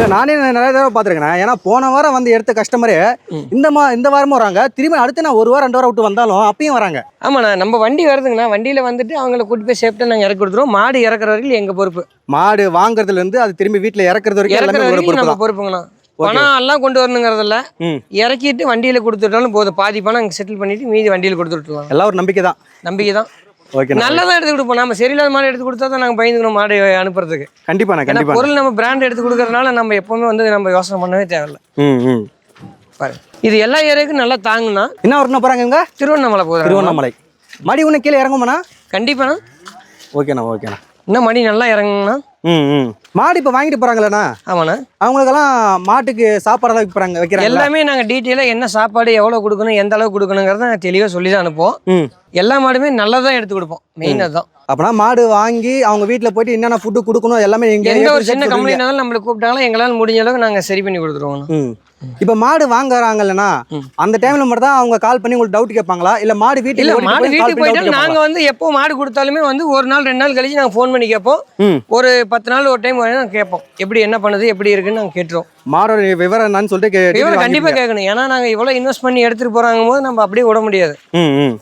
இல்ல நானே நிறைய தடவை பார்த்துருக்கேன். ஏன்னா போன வாரம் வந்து எடுத்த கஸ்டமரே இந்த மா இந்த வாரமும் வராங்க. திரும்பி அடுத்து நான் ஒரு வாரம் ரெண்டு வாரம் விட்டு வந்தாலும் அப்பயும் வராங்க. ஆமாண்ணா நம்ம வண்டி வருதுங்கண்ணா. வண்டியில் வந்துட்டு அவங்கள கூட்டி போய் சேஃப்டாக நாங்கள் இறக்கி கொடுத்துருவோம். மாடு இறக்குற வரைக்கும் எங்கள் பொறுப்பு? மாடு வாங்குறதுல இருந்து அது திரும்பி வீட்டுல இறக்குறது வரைக்கும் இறக்குற வரைக்கும் நம்ம பொறுப்புங்கண்ணா. பணம் எல்லாம் கொண்டு வரணுங்கிறதில்ல. இறக்கிட்டு வண்டியில் கொடுத்துட்டாலும் போதும். பாதி பணம் செட்டில் பண்ணிட்டு மீதி வண்டியில் கொடுத்துட்டுலாம் எல்லாம் ஒரு நம்பிக்கை தான் நம்பிக்கை தான் ஓகேண்ணா நல்லதாக எடுத்து கொடுப்போம். நம்ம சரியில்லாத மாடு எடுத்து கொடுத்தா தான் நாங்கள் பயந்துக்கணும் மாடு அனுப்புறதுக்கு. கண்டிப்பாண்ணா கண்டிப்பா பொருள் நம்ம பிராண்ட் எடுத்து கொடுக்கறதுனால நம்ம எப்பவுமே வந்து நம்ம யோசனை பண்ணவே தேவையில்ல. ம் ம். பாரு. இது எல்லா ஏரியாவுக்கும் நல்லா தாங்குனா என்ன வரணும் போறாங்க இவங்க? திருவண்ணாமலை போதும் திருவண்ணாமலை. மடி ஒன்று கீழே இறங்குமாண்ணா? கண்டிப்பாண்ணா ஓகேண்ணா ஓகேண்ணா. இன்னும் மணி நல்லா ம் மாடு இப்போ வாங்கிட்டு போறாங்களேண்ணா? ஆமாண்ணா. அவங்களுக்கெல்லாம் மாட்டுக்கு சாப்பாடெல்லாம் வைக்கிறாங்க வைக்கிறாங்க எல்லாமே நாங்கள் டீட்டெயிலாக என்ன சாப்பாடு எவ்வளோ கொடுக்கணும் எந்த அளவுக்கு கொடுக்கணுங்கிறத தெளிவாக சொல்லி தான் அனுப்புவோம். ம். எல்லா மாடுமே நல்லதாக எடுத்து கொடுப்போம். மெயின் அதுதான். அப்பனா மாடு வாங்கி அவங்க வீட்டில் போயிட்டு என்னென்ன ஃபுட்டு கொடுக்கணும் எல்லாமே to ஒரு சின்ன சொல்லுவீங்க. கம்ப்ளைண்ட் ஆனாலும் நம்மளை கூப்பிட்டாங்களோ எங்களால் முடிஞ்ச அளவுக்கு நாங்கள் சரி பண்ணி கொடுத்துருவோம் ம். இப்போ மாடு வாங்குறாங்கல்லண்ணா அந்த டைம்ல மட்டும் தான் அவங்க கால் பண்ணி உங்களுக்கு டவுட் கேட்பாங்களா? இல்ல மாடு ஓட்டிட்டு மாடு வீட்டுக்கு போயிட்டு நாங்க? வந்து எப்போ மாடு கொடுத்தாலுமே வந்து ஒரு நாள் ரெண்டு நாள் கழிச்சு நாங்க ஃபோன் பண்ணி கேட்போம். ஒரு பத்து நாள் ஒரு டைம் கேட்போம். எப்படி என்ன பண்ணுது எப்படி இருக்குன்னு நாங்க கேட்டுருவோம். மாடோட விவரம் என்னன்னு சொல்லிட்டு கண்டிப்பா. கேட்கணும். ஏன்னா நாங்க இவ்வளவு இன்வெஸ்ட் பண்ணி எடுத்துட்டு போறாங்க போது நம்ம அப்படியே விட முடியாது.